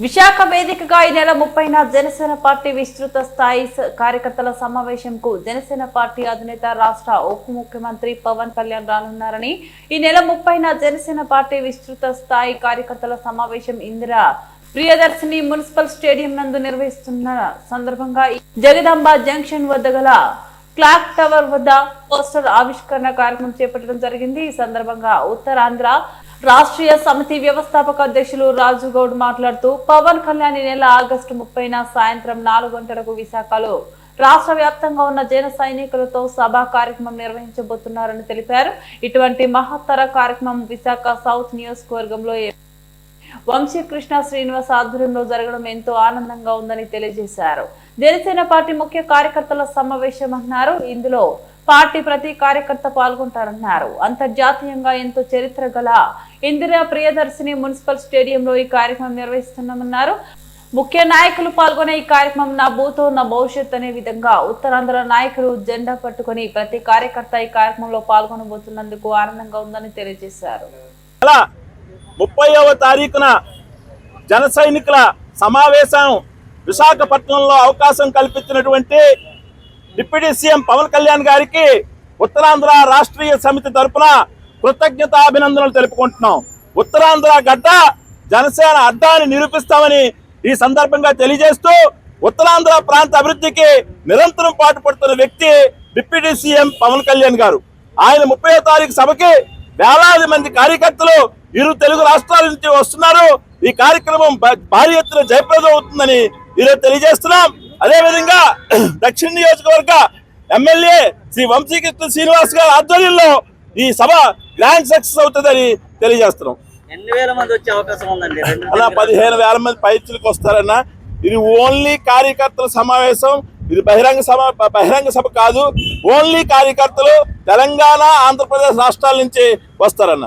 విశాఖ వేదికగా ఈ నెల ముప్పైన జనసేన పార్టీ విస్తృత స్థాయి కార్యకర్తల సమావేశంకు జనసేన పార్టీ అధినేత రాష్ట్ర ఉప ముఖ్యమంత్రి పవన్ కళ్యాణ్ రానున్నారని ఈ నెల ముప్పైన జనసేన పార్టీ విస్తృత స్థాయి కార్యకర్తల సమావేశం ఇందిరా ప్రియదర్శిని మున్సిపల్ స్టేడియం నందు నిర్వహిస్తున్న సందర్భంగా జగదాంబ జంక్షన్ వద్ద గల క్లాక్ టవర్ వద్ద పోస్టర్ ఆవిష్కరణ కార్యక్రమం చేపట్టడం జరిగింది. ఈ సందర్భంగా ఉత్తరాంధ్ర రాష్ట్రీయ సమితి వ్యవస్థాపక అధ్యక్షులు రాజు గౌడ్ మాట్లాడుతూ పవన్ కళ్యాణ్ ఈ నెల ఆగస్టు ముప్పైన సాయంత్రం నాలుగు గంటలకు విశాఖలో రాష్ట్ర వ్యాప్తంగా ఉన్న జన సైనికులతో సభా కార్యక్రమం నిర్వహించబోతున్నారని తెలిపారు. ఇటువంటి మహత్తర కార్యక్రమం విశాఖ సౌత్ నియోజకవర్గంలో వంశీకృష్ణ శ్రీనివాస్ ఆధ్వర్యంలో జరగడం ఎంతో ఆనందంగా ఉందని తెలియజేశారు. జనసేన పార్టీ ముఖ్య కార్యకర్తల సమావేశం అన్నారు. ఇందులో పార్టీ ప్రతి కార్యకర్త పాల్గొంటారన్నారు. అంతర్జాతీయంగా ఎంతో చరిత్ర గల ఇందిరా ప్రియదర్శిని మున్సిపల్ స్టేడియంలో ఈ కార్యక్రమం నిర్వహిస్తున్నామన్నారు. ముఖ్య నాయకులు పాల్గొనే ఈ కార్యక్రమం నా భూతో నా భవిష్యత్ అనే విధంగా ఉత్తరాంధ్ర నాయకులు జెండా పట్టుకొని ప్రతి కార్యకర్త ఈ కార్యక్రమంలో పాల్గొనబోతున్నందుకు ఆనందంగా ఉందని తెలియజేశారు. అలా ముప్పైవ తారీఖున జన సైనికుల సమావేశం విశాఖపట్నంలో అవకాశం కల్పించినటువంటి డిప్యూటీ సీఎం పవన్ కళ్యాణ్ గారికి ఉత్తరాంధ్ర రాష్ట్రీయ సమితి తరఫున కృతజ్ఞతాభినందనలు తెలుపుకుంటున్నాం. ఉత్తరాంధ్ర గడ్డ జనసేన అడ్డాన్ని నిరూపిస్తామని ఈ సందర్భంగా తెలియజేస్తూ ఉత్తరాంధ్ర ప్రాంత అభివృద్ధికి నిరంతరం పాటుపడుతున్న వ్యక్తి డిప్యూటీ సీఎం పవన్ కళ్యాణ్ గారు. ఆయన ముప్పై తారీఖు సభకి వేలాది మంది కార్యకర్తలు ఇరు తెలుగు రాష్ట్రాల నుంచి వస్తున్నారు. ఈ కార్యక్రమం భారీ ఎత్తున జయప్రదం అవుతుందని ఈరోజు తెలియజేస్తున్నాం. అదేవిధంగా దక్షిణ నియోజకవర్గ ఎమ్మెల్యే శ్రీ వంశీకృష్ణ శ్రీనివాస్ గారి ఆధ్వర్యంలో ఈ సభ గ్రాండ్ సక్సెస్ అవుతుందని తెలియజేస్తున్నాం. అలా పదిహేను వేల మంది పైచులకు వస్తారన్న ఇది ఓన్లీ కార్యకర్తల సమావేశం ఇది బహిరంగ సభ బహిరంగ సభ కాదు ఓన్లీ కార్యకర్తలు తెలంగాణ ఆంధ్రప్రదేశ్ రాష్ట్రాల నుంచి వస్తారన్న.